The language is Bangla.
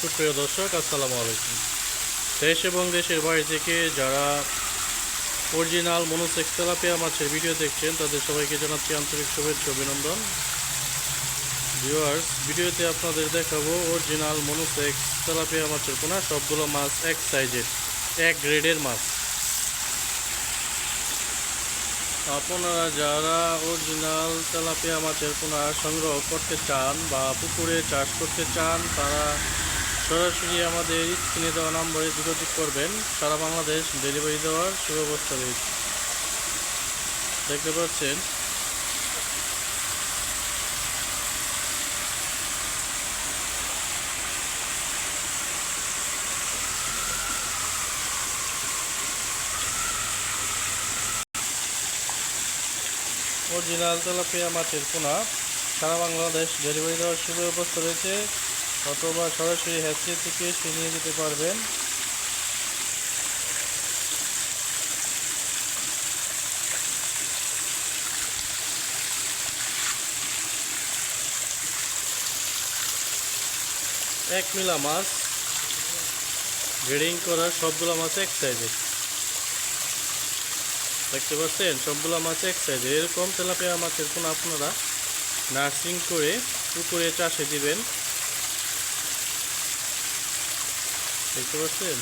সুপ্রিয় দর্শক, আসসালামু আলাইকুম। দেশ এবং দেশের বাইরে থেকে যারা অরিজিনাল মনোসেক্স তেলাপিয়া মাছের ভিডিও দেখছেন, তাদের সবাইকে জানাচ্ছি আন্তরিক শুভেচ্ছা অভিনন্দন। ভিউয়ার্স ভিডিওতে আপনাদের দেখাবো অরিজিনাল মনোসেক্স তেলাপিয়া মাছের পোনা, সবগুলো মাছ এক সাইজের, এক গ্রেডের মাছ। আপনারা যারা অরিজিনাল তেলাপিয়া মাছের পোনা সংগ্রহ করতে চান বা পুকুরে চাষ করতে চান, তারা সরাসরি আমাদের স্ক্রিনে দেওয়া নম্বরে যোগাযোগ করবেন। সারা বাংলাদেশ ডেলিভারি দেওয়ার সুব্যবস্থা রয়েছে। দেখতে পাচ্ছেন? অরিজিনাল তেলাপিয়া মাছের পোনা। সারা বাংলাদেশ ডেলিভারি দেওয়ার সুব্যবস্থা রয়েছে। অথবা সরাসরি হ্যাচি থেকে নিয়ে যেতে পারবেন। এক মিলা মাছ। গ্রেডিং করা সবগুলো মাছ এক সাইজের দেখতে পাচ্ছেন? সবগুলো মাছ এক সাইজের এরকম তেলাপিয়া মাছের কোন আপনারা নার্সিং করে পুকুরে চাষে দিবেন। দেখতে পাচ্ছেন